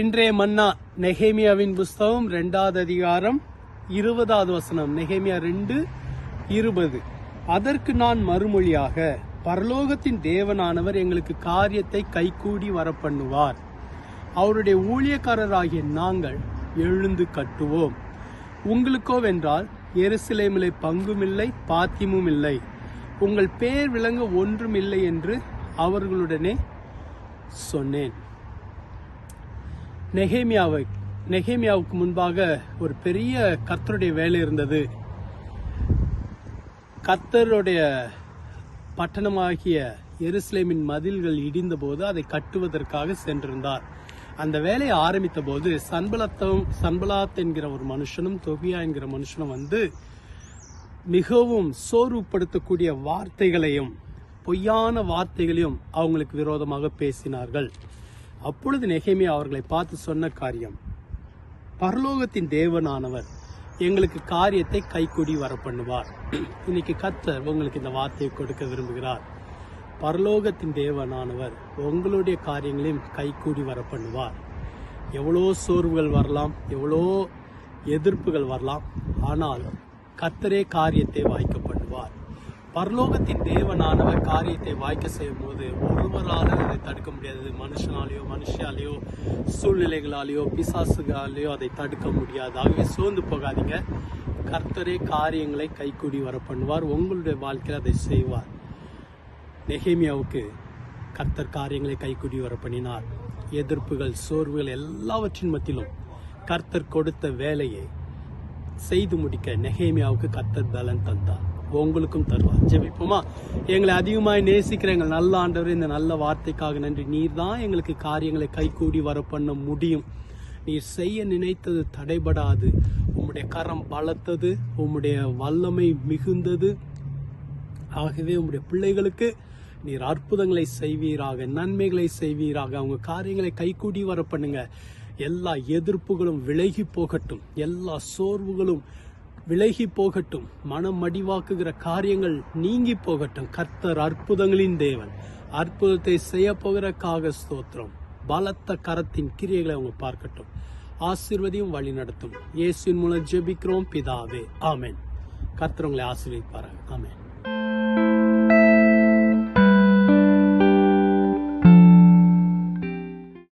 இன்றைய மன்னா நெஹேமியாவின் புஸ்தகம் ரெண்டாவது அதிகாரம் இருபதாவது வசனம் நெஹேமியா ரெண்டு இருபது. அதற்கு நான் மறுமொழியாக பரலோகத்தின் தேவனானவர் எங்களுக்கு காரியத்தை கைகூடி வரப்பண்ணுவார். அவருடைய ஊழியக்காரராகிய நாங்கள் எழுந்து கட்டுவோம். உங்களுக்கோ வென்றால் எருசலேமிலே பங்குமில்லை பாத்தியமும் இல்லை உங்கள் பேர் விளங்க ஒன்றும் இல்லை என்று அவர்களுடனே சொன்னேன். நெஹேமியாவை நெஹேமியாவுக்கு முன்பாக ஒரு பெரிய கர்த்தருடைய வேலை இருந்தது. கர்த்தருடைய பட்டணமாகிய எருசலேமின் மதில்கள் இடிந்தபோது அதை கட்டுவதற்காக சென்றிருந்தார். அந்த வேலையை ஆரம்பித்த போது சன்பலத்தம் சன்பலாத் என்கிற ஒரு மனுஷனும் தொபியா என்கிற மனுஷனும் வந்து மிகவும் சோர்வுபடுத்தக்கூடிய வார்த்தைகளையும் பொய்யான வார்த்தைகளையும் அவங்களுக்கு விரோதமாக பேசினார்கள். அப்பொழுது நெகேமியா அவர்களை பார்த்து சொன்ன காரியம் பரலோகத்தின் தேவனானவர் எங்களுக்கு காரியத்தை கைக்கூடி வர பண்ணுவார் இன்னைக்கு கத்தர் உங்களுக்கு இந்த வார்த்தையை கொடுக்க விரும்புகிறார். பரலோகத்தின் தேவனானவர் உங்களுடைய காரியங்களையும் கைக்கூடி வர பண்ணுவார் எவ்வளோ சோர்வுகள் வரலாம் எவ்வளோ எதிர்ப்புகள் வரலாம் ஆனால் கத்தரே காரியத்தை வாய்க்கப்படும் பரலோகத்தின் தேவனானவர் காரியத்தை வாய்க்க செய்யும் போது ஒருவரால் அதை தடுக்க முடியாது. மனுஷனாலேயோ மனுஷாலேயோ சூழ்நிலைகளாலேயோ பிசாசுகளாலேயோ அதை தடுக்க முடியாது. ஆகவே சோர்ந்து போகாதீங்க. கர்த்தரே காரியங்களை கைக்கூடி வர பண்ணுவார் உங்களுடைய வாழ்க்கையில் அதை செய்வார். நெஹேமியாவுக்கு கர்த்தர் காரியங்களை கைக்கூடி வர பண்ணினார் எதிர்ப்புகள் சோர்வுகள் எல்லாவற்றின் மத்தியிலும் கர்த்தர் கொடுத்த வேலையை செய்து முடிக்க நெஹேமியாவுக்கு கர்த்தர் பலன் தந்தார். உங்களுக்கும் தருவார். ஜெபிப்போமா? எங்களை அதிகமாய் நேசிக்கிற எங்கள் நல்ல ஆண்டவர் இந்த நல்ல வார்த்தைக்காக நன்றி. நீர் தான் எங்களுக்கு காரியங்களை கைகூடி வர பண்ண முடியும். நீர் செய்ய நினைத்தது தடைபடாது. உம்முடைய கரம் பலத்தது உம்முடைய வல்லமை மிகுந்தது. ஆகவே உம்முடைய பிள்ளைகளுக்கு நீர் அற்புதங்களை செய்வீராக நன்மைகளை செய்வீராக. அவங்க காரியங்களை கைகூடி வர பண்ணுங்க எல்லா எதிர்ப்புகளும் விலகி போகட்டும். எல்லா சோர்வுகளும் விலகி போகட்டும் மனம் மடிவாக்குகிற காரியங்கள் நீங்கி போகட்டும். கர்த்தர் அற்புதங்களின் தேவன். அற்புதத்தை செய்ய போகிறக்காக ஸ்தோத்திரம். பலத்த கரத்தின் கிரியைகளை அவங்க பார்க்கட்டும். ஆசிர்வதியும் வழி நடத்தும். இயேசுவின் மூலம் ஜெபிக்கிறோம் பிதாவே. ஆமேன். கர்த்தர் உங்களை ஆமேன்.